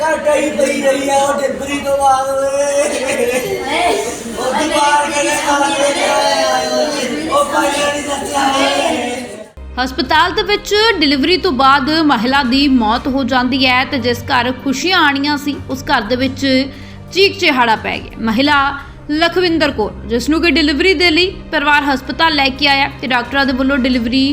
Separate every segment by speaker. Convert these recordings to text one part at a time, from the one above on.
Speaker 1: ਘਾਟਾ ਹੀ ਪਈ ਰਹੀ ਆ, ਉਹ ਡਿੱਬਰੀ ਤੋਂ ਬਾਅਦ ਓਏ ਉਹ ਦੁਬਾਰ ਕਰੇ ਉਹ ਪਾਣੀ ਨਹੀਂ ਦੱਸਿਆ ਓਏ
Speaker 2: ਹਸਪਤਾਲ ਦੇ ਵਿੱਚ ਡਿਲੀਵਰੀ ਤੋਂ ਬਾਅਦ ਮਹਿਲਾ ਦੀ ਮੌਤ ਹੋ ਜਾਂਦੀ ਹੈ ਤੇ ਜਿਸ ਘਰ ਖੁਸ਼ੀਆਂ ਆਣੀਆਂ ਸੀ, ਉਸ ਘਰ ਦੇ ਵਿੱਚ ਚੀਕ ਚਿਹਾੜਾ ਪੈ ਗਿਆ। ਮਹਿਲਾ ਲਖਵਿੰਦਰ ਕੌਰ, ਜਿਸ ਨੂੰ ਕਿ ਡਿਲੀਵਰੀ ਦੇ ਲਈ ਪਰਿਵਾਰ ਹਸਪਤਾਲ ਲੈ ਕੇ ਆਇਆ ਤੇ ਡਾਕਟਰਾਂ ਦੇ ਵੱਲੋਂ ਡਿਲੀਵਰੀ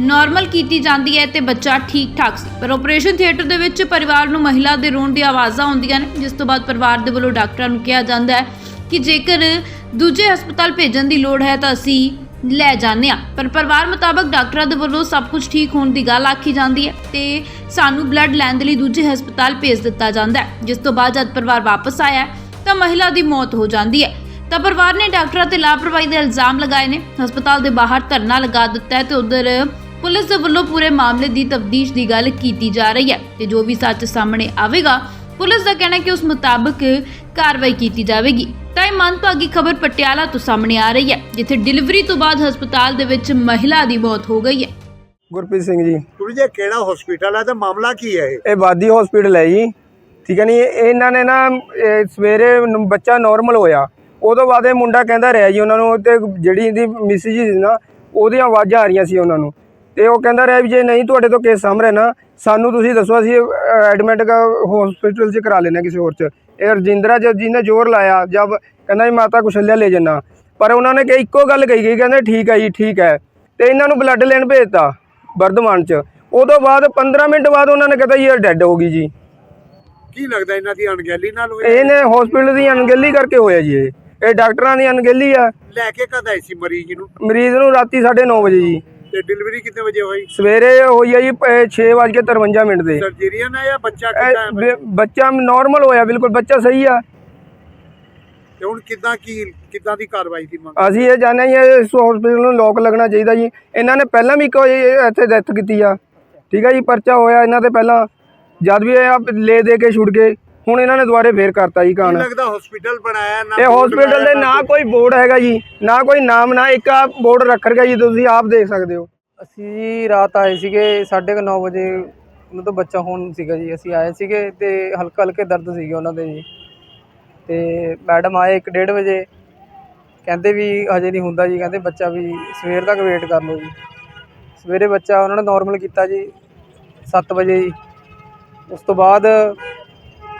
Speaker 2: ਨਾਰਮਲ ਕੀਤੀ ਜਾਂਦੀ ਹੈ ਤੇ ਬੱਚਾ ਠੀਕ ਠਾਕ ਸੀ। ਪਰ ਆਪਰੇਸ਼ਨ ਥੀਏਟਰ ਦੇ ਵਿੱਚ ਪਰਿਵਾਰ ਨੂੰ ਮਹਿਲਾ ਦੇ ਰੋਣ ਦੀ ਆਵਾਜ਼ਾਂ ਆਉਂਦੀਆਂ ਨੇ, ਜਿਸ ਤੋਂ ਬਾਅਦ ਪਰਿਵਾਰ ਦੇ ਵੱਲੋਂ ਡਾਕਟਰਾਂ ਨੂੰ ਕਿਹਾ ਜਾਂਦਾ ਹੈ ਕਿ ਜੇਕਰ ਦੂਜੇ ਹਸਪਤਾਲ ਭੇਜਣ ਦੀ ਲੋੜ ਹੈ ਤਾਂ ਅਸੀਂ ਲੈ ਜਾਂਦੇ ਹਾਂ। ਪਰ ਪਰਿਵਾਰ ਮੁਤਾਬਕ ਡਾਕਟਰਾਂ ਦੇ ਵੱਲੋਂ ਸਭ ਕੁਝ ਠੀਕ ਹੋਣ ਦੀ ਗੱਲ ਆਖੀ ਜਾਂਦੀ ਹੈ ਤੇ ਸਾਨੂੰ ਬਲੱਡ ਲੈਣ ਦੇ ਲਈ ਦੂਜੇ ਹਸਪਤਾਲ ਭੇਜ ਦਿੱਤਾ ਜਾਂਦਾ ਹੈ, ਜਿਸ ਤੋਂ ਬਾਅਦ ਜਦ ਪਰਿਵਾਰ ਵਾਪਸ ਆਇਆ ਤਾਂ ਮਹਿਲਾ ਦੀ ਮੌਤ ਹੋ ਜਾਂਦੀ ਹੈ। ਤਾਂ ਪਰਿਵਾਰ ਨੇ ਡਾਕਟਰਾਂ ਤੇ ਲਾਪਰਵਾਹੀ ਦੇ ਇਲਜ਼ਾਮ ਲਗਾਏ ਨੇ। ਹਸਪਤਾਲ ਦੇ ਬਾਹਰ ਧਰਨਾ ਲਗਾ ਦਿੱਤਾ ਹੈ ਤੇ ਉਧਰ ਪੁਲਿਸ ਦੇ ਵੱਲੋਂ ਪੂਰੇ ਮਾਮਲੇ ਦੀ ਤਫਤੀਸ਼ ਦੀ ਗੱਲ ਕੀਤੀ ਜਾ ਰਹੀ ਹੈ ਤੇ ਜੋ ਵੀ ਸੱਚ ਸਾਹਮਣੇ ਆਵੇਗਾ ਪੁਲਿਸ ਦਾ ਕਹਿਣਾ ਹੈ ਕਿ ਉਸ ਮੁਤਾਬਕ ਕਾਰਵਾਈ ਕੀਤੀ ਜਾਵੇਗੀ। ਤਾਂ ਇਹ ਮੰਦਭਾਗੀ ਖਬਰ ਪਟਿਆਲਾ ਤੋਂ ਸਾਹਮਣੇ ਆ ਰਹੀ ਹੈ ਜਿੱਥੇ ਡਿਲੀਵਰੀ ਤੋਂ ਬਾਅਦ ਹਸਪਤਾਲ ਦੇ ਵਿੱਚ ਮਹਿਲਾ ਦੀ ਮੌਤ ਹੋ ਗਈ ਹੈ।
Speaker 3: ਗੁਰਪ੍ਰੀਤ ਸਿੰਘ ਜੀ।
Speaker 4: ਗੁਰੂ ਜੀ ਕਿਹੜਾ ਹਸਪੀਟਲ ਹੈ? ਤੇ ਮਾਮਲਾ ਕੀ ਹੈ ਇਹ?
Speaker 3: ਇਹ ਬਾਦੀ ਹਸਪੀਟਲ ਹੈ ਜੀ। ਠੀਕ ਹੈ ਨਹੀਂ ਇਹ- ਇਹਨਾਂ ਨੇ ਨਾ ਇਹ ਸਵੇਰੇ ਨ- ਬੱਚਾ ਨਾਰਮਲ ਹੋਇਆ। ਉਦੋਂ ਬਾਅਦ ਇਹ ਮੁੰਡਾ ਕਹਿੰਦਾ ਰਿਹਾ ਜੀ ਉਹਨਾਂ ਨੂੰ ਤੇ ਜਿਹੜੀ ਇਹਦੀ ਮਿਸਿਜ ਸੀ ਨਾ ਉਹਦੀਆਂ ਆਵਾਜ਼ਾਂ ਆ ਰਹੀਆਂ ਸੀ ਉਹਨਾਂ ਨੂੰ। ਤੇ ਉਹ ਕਹਿੰਦਾ ਰਿਹਾ ਵੀ ਜੇ ਨਹੀਂ ਤੁਹਾਡੇ ਤੋਂ ਕੇਸ ਸਾਹਮਣੇ ਨਾ ਸਾਨੂੰ ਤੁਸੀਂ ਦੱਸੋ ਅਸੀਂ ਐਡਮਿਟ ਹਸਪੀਟਲ 'ਚ ਕਰਾ ਲੈਣਾ ਕਿਸੇ ਹੋਰ 'ਚ। ਇਹ ਰਜਿੰਦਰਾ ਜਦ ਜੀ ਨੇ ਜ਼ੋਰ ਲਾਇਆ ਜਦ ਕਹਿੰਦਾ ਜੀ ਮਾਤਾ ਕੁਸ਼ਲਿਆ ਲੈ ਜੰਨਾ। ਪਰ ਉਹਨਾਂ ਨੇ ਕਿ ਇੱਕੋ ਗੱਲ ਕਹੀ ਗਈ ਕਹਿੰਦੇ ਠੀਕ ਹੈ ਜੀ ਠੀਕ ਹੈ। ਤੇ ਇਹਨਾਂ ਨੂੰ ਬਲੱਡ ਲੈਣ ਭੇਜਤਾ ਵਰਧਮਾਨ 'ਚ। ਉਦੋਂ ਬਾਅਦ 15 ਮਿੰਟ ਬਾਅਦ ਉਹਨਾਂ ਨੇ ਕਹਿੰਦਾ ਜੀ ਇਹ ਡੈੱਡ ਹੋ ਗਈ ਜੀ।
Speaker 4: ਕੀ ਲੱਗਦਾ ਇਹਨਾਂ ਦੀ ਅਣਗਹਿਲੀ ਨਾਲ ਹੋਇਆ
Speaker 3: ਇਹਨੇ ਹਸਪੀਟਲ ਦੀ ਅਣਗਹਿਲੀ ਕਰਕੇ ਹੋਇਆ ਜੀ ਇਹ। ਇਹ ਡਾਕਟਰਾਂ ਦੀ ਅਣਗਹਿਲੀ ਆ।
Speaker 4: ਲੈ ਕੇ ਕਦ ਆਈ ਸੀ ਮਰੀਜ਼ ਨੂੰ?
Speaker 3: ਮਰੀਜ਼ ਨੂੰ ਰਾਤੀ 9:30 ਵਜੇ ਜੀ।
Speaker 4: ਤੇ ਡਿਲੀਵਰੀ ਕਿੰਨੇ ਵਜੇ ਹੋਈ?
Speaker 3: ਸਵੇਰੇ ਹੋਈ ਆ ਜੀ 6:53 ਮਿੰਟ ਦੇ।
Speaker 4: ਸਰਜਰੀਅਨ ਹੈ ਜਾਂ ਬੱਚਾ
Speaker 3: ਇਹ
Speaker 4: ਕਿੱਦਾਂ ਹੈ
Speaker 3: ਬ- ਬੱਚਾ? ਨਾਰਮਲ ਹੋਇਆ ਬਿਲਕੁਲ ਬੱਚਾ ਸਹੀ ਆ।
Speaker 4: ਤੇ ਹੁਣ ਕਿੱਦਾਂ ਕੀ ਕਿੱਦਾਂ ਦੀ ਕਾਰਵਾਈ ਦੀ ਮੰਗ?
Speaker 3: ਅਸੀਂ ਇਹ ਜਾਣਦੇ ਹਾਂ ਜੀ ਇਸ ਹਸਪੀਟਲ ਨੂੰ ਲੋਕ ਲੱਗਣਾ ਚਾਹੀਦਾ ਜੀ। ਇਹਨਾਂ ਨੇ ਪਹਿਲਾਂ ਵੀ ਕੋਈ ਇੱਥੇ ਡੈਥ ਕੀਤੀ ਆ। ਠੀਕ ਆ ਜੀ ਪਰਚਾ ਹੋਇਆ ਇਹਨਾਂ ਤੇ ਪਹਿਲਾਂ। ਜਦ ਵੀ ਇਹ ਲੈ ਦੇ ਕੇ ਛੁੱਟ ਗਏ ਹੁਣ ਇਹਨਾਂ ਨੇ ਦੁਬਾਰੇ ਫੇਰ ਕਰਤਾ ਜੀ
Speaker 4: ਕੀ
Speaker 3: ਕਾਣ
Speaker 4: ਲੱਗਦਾ ਹਸਪੀਟਲ ਬਣਾਇਆ ਨਾ
Speaker 3: ਇਹ ਹਸਪੀਟਲ ਦੇ ਨਾ ਕੋਈ ਬੋਰਡ ਹੈਗਾ ਜੀ ਨਾ ਕੋਈ ਨਾਮ ਨਾ ਇੱਕ ਆ ਬੋਰਡ ਰੱਖ ਰਗਾ ਜੀ ਤੁਸੀਂ ਆਪ ਦੇਖ ਸਕਦੇ ਹੋ।
Speaker 5: ਅਸੀਂ ਜੀ ਰਾਤ ਆਏ ਸੀਗੇ 9:30 ਵਜੇ ਉਹਨਾਂ ਤੋਂ ਬੱਚਾ ਹੋਣ ਸੀਗਾ ਜੀ ਅਸੀਂ ਆਏ ਸੀਗੇ ਤੇ ਹਲਕਾ ਹਲਕੇ ਦਰਦ ਸੀਗੇ ਉਹਨਾਂ ਦੇ ਜੀ। ਤੇ ਮੈਡਮ ਆਏ 1:30 ਵਜੇ ਕਹਿੰਦੇ ਵੀ ਹਜੇ ਨਹੀਂ ਹੁੰਦਾ ਜੀ ਕਹਿੰਦੇ ਬੱਚਾ ਵੀ ਸਵੇਰ ਤੱਕ ਵੇਟ ਕਰ ਲਓ ਜੀ। ਸਵੇਰੇ ਬੱਚਾ ਉਹਨਾਂ ਨੇ ਨਾਰਮਲ ਕੀਤਾ ਜੀ 7 ਵਜੇ ਜੀ। ਉਸ ਤੋਂ ਬਾਅਦ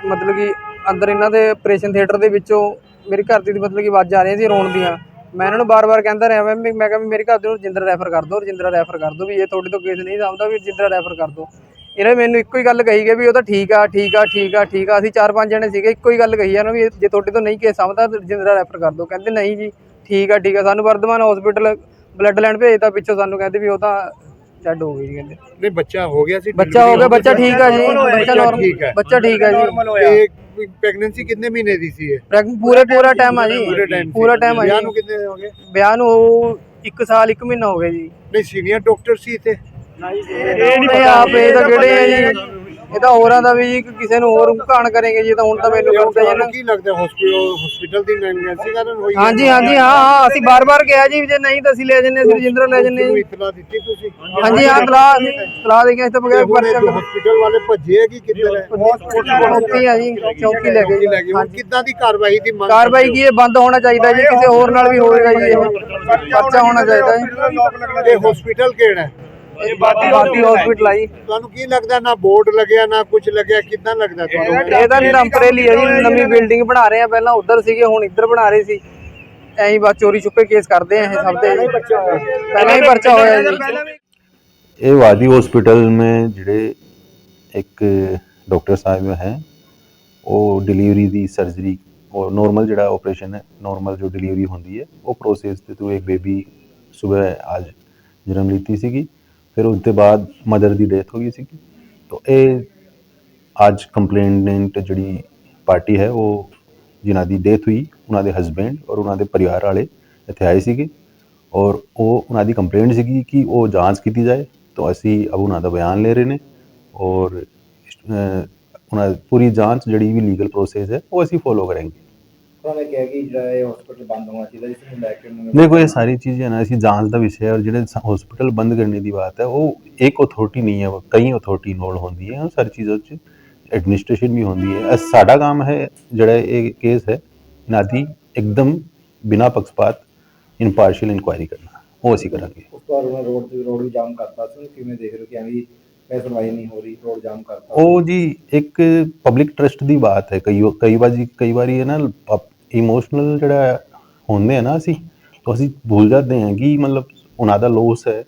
Speaker 5: ਮਤਲਬ ਕਿ ਅੰਦਰ ਇਹਨਾਂ ਦੇ ਆਪਰੇਸ਼ਨ ਥੀਏਟਰ ਦੇ ਵਿੱਚੋਂ ਮੇਰੇ ਘਰ ਦੀ ਮਤਲਬ ਕਿ ਆਵਾਜ਼ਾਂ ਆ ਰਹੀਆਂ ਸੀ ਰੋਣ ਦੀਆਂ। ਮੈਂ ਇਹਨਾਂ ਨੂੰ ਬਾਰ-ਬਾਰ ਕਹਿੰਦਾ ਰਿਹਾ, ਮੈਂ ਮੈਂ ਕਿਹਾ ਵੀ ਮੇਰੇ ਘਰ ਦੇ ਨੂੰ ਰਜਿੰਦਰਾ ਰੈਫਰ ਕਰ ਦਿਓ ਰਜਿੰਦਰਾ ਰੈਫਰ ਕਰ ਦਿਓ ਵੀ ਇਹ ਤੁਹਾਡੇ ਤੋਂ ਕੇਸ ਨਹੀਂ ਸਮਝਦਾ ਵੀ ਰਜਿੰਦਰਾ ਰੈਫਰ ਕਰ ਦਿਓ ਇਹਨੇ ਮੈਨੂੰ ਇੱਕੋ ਹੀ ਗੱਲ ਕਹੀ ਗਈ ਵੀ ਉਹ ਤਾਂ ਠੀਕ ਆ ਠੀਕ ਆ ਠੀਕ ਆ ਠੀਕ ਆ। ਅਸੀਂ ਚਾਰ ਪੰਜ ਜਣੇ ਸੀਗੇ, ਇੱਕੋ ਹੀ ਗੱਲ ਕਹੀ ਇਹਨਾਂ ਵੀ ਇਹ- ਜੇ ਤੁਹਾਡੇ ਤੋਂ ਨਹੀਂ ਕੇਸ ਸਮਝਦਾ ਰਜਿੰਦਰਾ ਰੈਫਰ ਕਰ ਦਿਓ ਕਹਿੰਦੇ, ਨਹੀਂ ਜੀ, ਠੀਕ ਆ ਠੀਕ ਆ। ਸਾਨੂੰ ਵਰਧਮਾਨ ਹਸਪੀਟਲ ਬਲੱਡ ਲੈਣ ਭੇਜਤਾ ਪਿੱਛੋਂ ਸਾਨੂੰ। ਕਹਿੰਦੇ ਵੀ ਉਹ ਤਾਂ ਡੈਡ ਹੋ ਗਈ ਜੀ ਕਹਿੰਦੇ।
Speaker 4: ਨਹੀਂ ਬੱਚਾ ਹੋ ਗਿਆ ਸੀ
Speaker 5: ਬੱਚਾ ਹੋ ਗਿਆ ਬੱਚਾ ਠੀਕ ਆ ਜੀ। ਬੱਚਾ
Speaker 4: ਠੀਕ ਹੈ
Speaker 5: ਬੱਚਾ ਠੀਕ ਆ ਜੀ।
Speaker 4: ਤੇ ਪ੍ਰੈਗਨੈਂਸੀ ਕਿੰਨੇ ਮਹੀਨੇ ਦੀ ਸੀ ਇਹ?
Speaker 5: ਪ੍ਰੈਗਨ- ਪੂਰੇ ਪੂਰਾ ਟਾਈਮ ਆ ਜੀ।
Speaker 4: ਪੂਰੇ ਟਾਈਮ
Speaker 5: ਪੂਰਾ ਟਾਈਮ ਆ
Speaker 4: ਵਿਆਹ
Speaker 5: ਜੀ।
Speaker 4: ਨੂੰ ਕਿੰਨੇ ਹੋ ਗਏ?
Speaker 5: ਵਿਆਹ ਨੂੰ ਉਹ 1 ਸਾਲ 1 ਮਹੀਨਾ ਹੋ ਗਿਆ ਜੀ।
Speaker 4: ਨਹੀਂ ਸੀਨੀਅਰ ਡਾਕਟਰ ਸੀ ਇੱਥੇ?
Speaker 5: ਇਹ ਆਪ ਇਹ ਤਾਂ ਕਿਹੜੇ ਆ ਜੀ। ਇਹ ਤਾਂ ਹੋਰਾਂ ਦਾ ਵੀ ਜੀ ਕਿਸੇ ਨੂੰ ਹੋਰ ਘਾਣ ਕਰੇਗੇ ਜੀ ਤਾਂ ਹੁਣ ਤਾਂ ਮੈਨੂੰ ਕਰਦੇ ਜੀ ਨਾ।
Speaker 4: ਕੀ ਲੱਗਦਾ ਹਸਪੀਟਲ ਹਸਪੀਟਲ ਦੀ ਨੈਗਲੀਜੈਂਸੀ ਕਾਰਨ ਹੋਈ?
Speaker 5: ਹਾਂਜੀ ਹਾਂਜੀ ਹਾਂ ਹਾਂ ਅਸੀਂ ਬਾਰ-ਬਾਰ ਕਿਹਾ ਜੀ ਜੇ ਨਹੀਂ ਤਾਂ ਅਸੀਂ ਲੈ ਜੰਨੇ ਅਸੀਂ ਰਜਿੰਦਰ ਲੈ ਜੰਨੇ ਜੀ।
Speaker 4: ਇਤਲਾ ਦਿੱਤੀ ਤੁਸੀਂ?
Speaker 5: ਹਾਂਜੀ ਹਾਂ ਤਲਾਹ ਅਸੀਂ ਤਲਾਹ ਦੇ ਕੇ ਇਸ ਤੋਂ ਬਗੈਰ ਪਰਚਾ
Speaker 4: ਹਸਪੀਟਲ ਵਾਲੇ ਭੱਜੇ ਕਿ ਕਿੱਧਰ ਹੈ?
Speaker 5: ਚੌਕੀ ਆ ਜੀ ਚੌਕੀ ਲੈ ਗਏ। ਜੀ
Speaker 4: ਕਿੱਦਾਂ ਦੀ ਕਾਰਵਾਈ ਦੀ ਮੰਗ
Speaker 5: ਕਾਰਵਾਈ ਕੀ ਇਹ ਬੰਦ ਹੋਣਾ ਚਾਹੀਦਾ ਜੀ ਕਿਸੇ ਹੋਰ ਨਾਲ ਵੀ ਹੋਵੇਗਾ ਜੀ ਇਹ। ਪਰਚਾ ਹੋਣਾ ਚਾਹੀਦਾ ਜੀ।
Speaker 4: ਇਹ ਹਸਪੀਟਲ ਕਿਹੜਾ ਹੈ?
Speaker 5: ਇਹ ਬਾਦੀ ਹਸਪੀਟਲ ਆ ਜੀ
Speaker 4: ਤੁਹਾਨੂੰ ਕੀ ਲੱਗਦਾ ਨਾ ਬੋਰਡ ਲੱਗਿਆ ਨਾ ਕੁਝ ਲੱਗਿਆ ਕਿੱਦਾਂ ਲੱਗਦਾ ਤੁਹਾਨੂੰ?
Speaker 5: ਇਹ ਤਾਂ ਟੈਂਪਰੇਰੀ ਹੈ ਜੀ ਨਵੀਂ ਬਿਲਡਿੰਗ ਬਣਾ ਰਹੇ ਆ ਪਹਿਲਾਂ ਉੱਧਰ ਸੀਗੇ ਹੁਣ ਇੱਧਰ ਬਣਾ ਰਹੇ ਸੀ। ਐਂ ਹੀ ਬਸ ਚੋਰੀ ਛੁਪੇ ਕੇਸ ਕਰਦੇ ਆ ਇਹ ਸਭ ਤੇ। ਪਹਿਲਾਂ ਹੀ ਪਰਚਾ ਹੋਇਆ। ਜੀ।
Speaker 6: ਇਹ ਵਾਦੀ ਹਸਪੀਟਲ में ਜਿਹੜੇ ਇੱਕ ਡਾਕਟਰ ਸਾਹਿਬ ਹੈ ਉਹ ਡਿਲੀਵਰੀ ਦੀ ਸਰਜਰੀ ਉਹ ਨਾਰਮਲ ਜਿਹੜਾ ਆਪਰੇਸ਼ਨ ਹੈ ਨਾਰਮਲ ਜੋ ਡਿਲੀਵਰੀ ਹੁੰਦੀ ਹੈ ਉਹ ਪ੍ਰੋਸੈਸ ਇੱਕ ਬੇਬੀ ਸਵੇਰ ਅੱਜ ਜਨਮ ਲੀਤੀ ਸੀਗੀ। ਫਿਰ ਉਸ ਤੋਂ ਬਾਅਦ ਮਦਰ ਦੀ ਡੈਥ ਹੋ ਗਈ ਸੀਗੀ। ਤਾਂ ਇਹ ਅੱਜ ਕੰਪਲੇਨੈਂਟ ਜਿਹੜੀ ਪਾਰਟੀ ਹੈ, ਉਹ ਜਿਨ੍ਹਾਂ ਦੀ ਡੈਥ ਹੋਈ ਉਹਨਾਂ ਦੇ ਹਸਬੈਂਡ ਔਰ ਉਹਨਾਂ ਦੇ ਪਰਿਵਾਰ ਵਾਲੇ ਇੱਥੇ ਆਏ ਸੀਗੇ। ਔਰ ਉਹ ਉਹਨਾਂ ਦੀ ਕੰਪਲੇਂਟ ਸੀਗੀ ਕਿ ਉਹ ਜਾਂਚ ਕੀਤੀ ਜਾਏ। ਤਾਂ ਅਸੀਂ ਅਬ ਉਹਨਾਂ ਦਾ ਬਿਆਨ ਲੈ ਰਹੇ ਨੇ ਔਰ ਉਹਨਾਂ ਪੂਰੀ ਜਾਂਚ ਜਿਹੜੀ ਵੀ ਲੀਗਲ ਪ੍ਰੋਸੈਸ ਹੈ, ਉਹ ਅਸੀਂ ਫੋਲੋ ਕਰਾਂਗੇ।
Speaker 7: ਉਹਨਾਂ ਨੇ ਕਿਹਾ ਕਿ ਜਿਹੜਾ ਇਹ ਹਸਪੀਟਲ ਬੰਦ ਹੋਣਾ ਚਾਹੀਦਾ ਜਿਸ ਨੂੰ ਲੈ ਕੇ ਉਹਨਾਂ ਨੇ
Speaker 6: ਦੇਖੋ ਇਹ ਸਾਰੀ ਚੀਜ਼ਾਂ ਨਾ ਅਸੀਂ ਜਾਂਚ ਦਾ ਵਿਸ਼ਾ ਹੈ ਔਰ ਜਿਹੜੇ ਹਸਪੀਟਲ ਬੰਦ ਕਰਨੇ ਦੀ ਬਾਤ ਹੈ ਉਹ ਇੱਕ ਅਥਾਰਟੀ ਨਹੀਂ ਹੈ ਕਈ ਅਥਾਰਟੀ ਇਨਵੋਲਵ ਹੁੰਦੀ ਹੈ ਉਹ ਸਾਰੀ ਚੀਜ਼ਾਂ 'ਚ ਐਡਮਿਨਿਸਟ੍ਰੇਸ਼ਨ ਵੀ ਹੁੰਦੀ ਹੈ। ਸਾਡਾ ਕੰਮ ਹੈ ਜਿਹੜਾ ਇਹ ਕੇਸ ਹੈ ਇਹਨਾਂ ਦੀ ਇੱਕਦਮ ਬਿਨਾ ਪੱਖਪਾਤ ਇਨਪਾਰਸ਼ੀਅਲ ਇਨਕੁਆਇਰੀ ਕਰਨਾ। ਉਹ ਅਸੀਂ ਕਰਾਂਗੇ।
Speaker 7: ਉਸ ਤੋਂ ਬਾਅਦ ਉਹਨਾਂ ਰੋਡ ਤੇ ਰੋਡ ਵੀ ਜਾਮ ਕਰਤਾ ਸੀ ਕਿਵੇਂ ਦੇਖ ਰਹੇ ਹੋ ਕਿ ਐਵੇਂ ਕਈ ਸੁਣਵਾਈ ਨਹੀਂ ਹੋ ਰਹੀ ਰੋਡ ਜਾਮ ਕਰਤਾ।
Speaker 6: ਉਹ ਜੀ ਇੱਕ ਪਬਲਿਕ ਟਰਸਟ ਦੀ ਬਾਤ ਹੈ ਕਈ ਕਈ ਵਾਰੀ ਕਈ ਵਾਰੀ ਇਹ ਨਾ ਇਮੋਸ਼ਨਲ ਜਿਹੜਾ ਹੁੰਦੇ ਆ ਨਾ ਅਸੀਂ ਤਾਂ ਅਸੀਂ ਭੁੱਲ ਜਾਂਦੇ ਹਾਂ ਕਿ ਮਤਲਬ ਉਹਨਾਂ ਦਾ ਲੋਸ ਹੈ।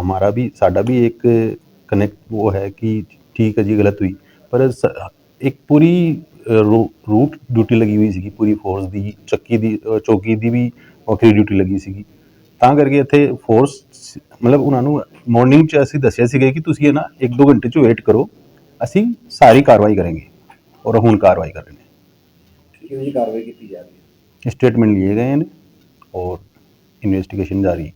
Speaker 6: ਹਮਾਰਾ ਵੀ, ਸਾਡਾ ਵੀ ਇੱਕ ਕਨੈਕਟ ਉਹ ਹੈ ਕਿ ਠੀਕ ਹੈ ਜੀ, ਗਲਤ ਹੋਈ। ਪਰ ਸ- ਇੱਕ ਪੂਰੀ ਰੂਟ ਡਿਊਟੀ ਲੱਗੀ ਹੋਈ ਸੀਗੀ, ਪੂਰੀ ਫੋਰਸ ਦੀ, ਚੱਕੀ ਦੀ ਚੌਕੀ ਦੀ ਵੀ ਵੱਖਰੀ ਡਿਊਟੀ ਲੱਗੀ ਸੀਗੀ। ਤਾਂ ਕਰਕੇ ਇੱਥੇ ਫੋਰਸ ਮਤਲਬ ਉਹਨਾਂ ਨੂੰ ਮਾਰਨਿੰਗ 'ਚ ਅਸੀਂ ਦੱਸਿਆ ਸੀਗਾ ਕਿ ਤੁਸੀਂ ਇਹ ਨਾ 1-2 ਘੰਟੇ 'ਚ ਵੇਟ ਕਰੋ। ਅਸੀਂ ਸਾਰੀ ਕਾਰਵਾਈ ਕਰਾਂਗੇ। ਔਰ ਹੁਣ ਕਾਰਵਾਈ ਕਰ ਰਹੇ ਨੇ।
Speaker 7: ਕਿਹੋ ਜਿਹੀ ਕਾਰਵਾਈ ਕੀਤੀ ਜਾ ਰਹੀ ਹੈ
Speaker 6: स्टेटमेंट लिए गए हैं और इन्वेस्टिगेशन जारी है